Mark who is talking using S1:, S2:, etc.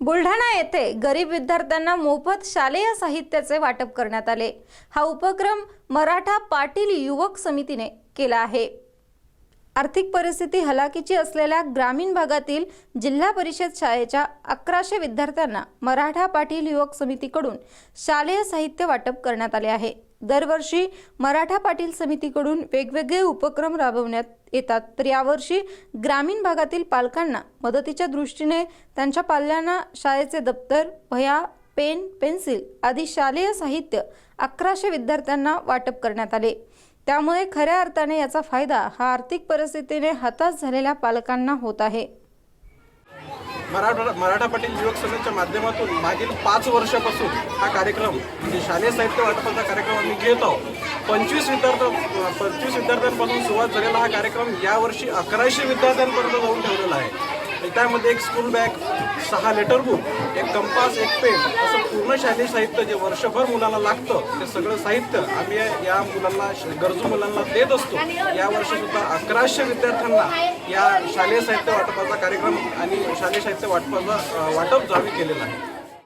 S1: बुलढाणा येथे गरीब विद्यार्थ्यांना मोफत शालेय साहित्याचे वाटप करण्यात आले. हा उपक्रम मराठा पाटील युवक समितीने केला आहे. आर्थिक परिस्थिती हलाखीची असलेल्या ग्रामीण भागातील जिल्हा परिषद शाळेच्या अकराशे विद्यार्थ्यांना मराठा पाटील युवक समितीकडून शालेय साहित्य वाटप करण्यात आले आहे. दरवर्षी मराठा पाटील समितीकडून वेगवेगळे उपक्रम राबवण्यात येतात. तर यावर्षी ग्रामीण भागातील पालकांना मदतीच्या दृष्टीने त्यांच्या पाल्यांना शाळेचे दप्तर वह्या पेन पेन्सिल आदी शालेय साहित्य अकराशे विद्यार्थ्यांना वाटप करण्यात आले. त्यामुळे खऱ्या अर्थाने याचा फायदा हा आर्थिक परिस्थितीने हताश झालेल्या पालकांना होत आहे.
S2: मराठा मराठा पाटील युवक समितीच्या माध्यमातून मागील पाच वर्षापासून हा कार्यक्रम म्हणजे शालेय साहित्य वाटपाचा कार्यक्रम आम्ही घेत आहोत. पंचवीस विद्यार्थ्या पंचवीस विद्यार्थ्यांपासून सुरुवात झालेला हा कार्यक्रम यावर्षी अकराशे विद्यार्थ्यांपर्यंत जाऊन ठेवलेला आहे. त्यामध्ये एक स्कूल बॅग सहा लेटर बुक एक कंपास एक पेन असं पूर्ण शालेय साहित्य जे वर्षभर मुलाला लागतं ते सगळं साहित्य आम्ही या मुलांना गरजू मुलांना देत असतो. या वर्षीसुद्धा अकराशे विद्यार्थ्यांना या शालेय साहित्य वाटपाचा कार्यक्रम आणि शालेय साहित्य वाटपाचा वाटप जावी केलेला आहे.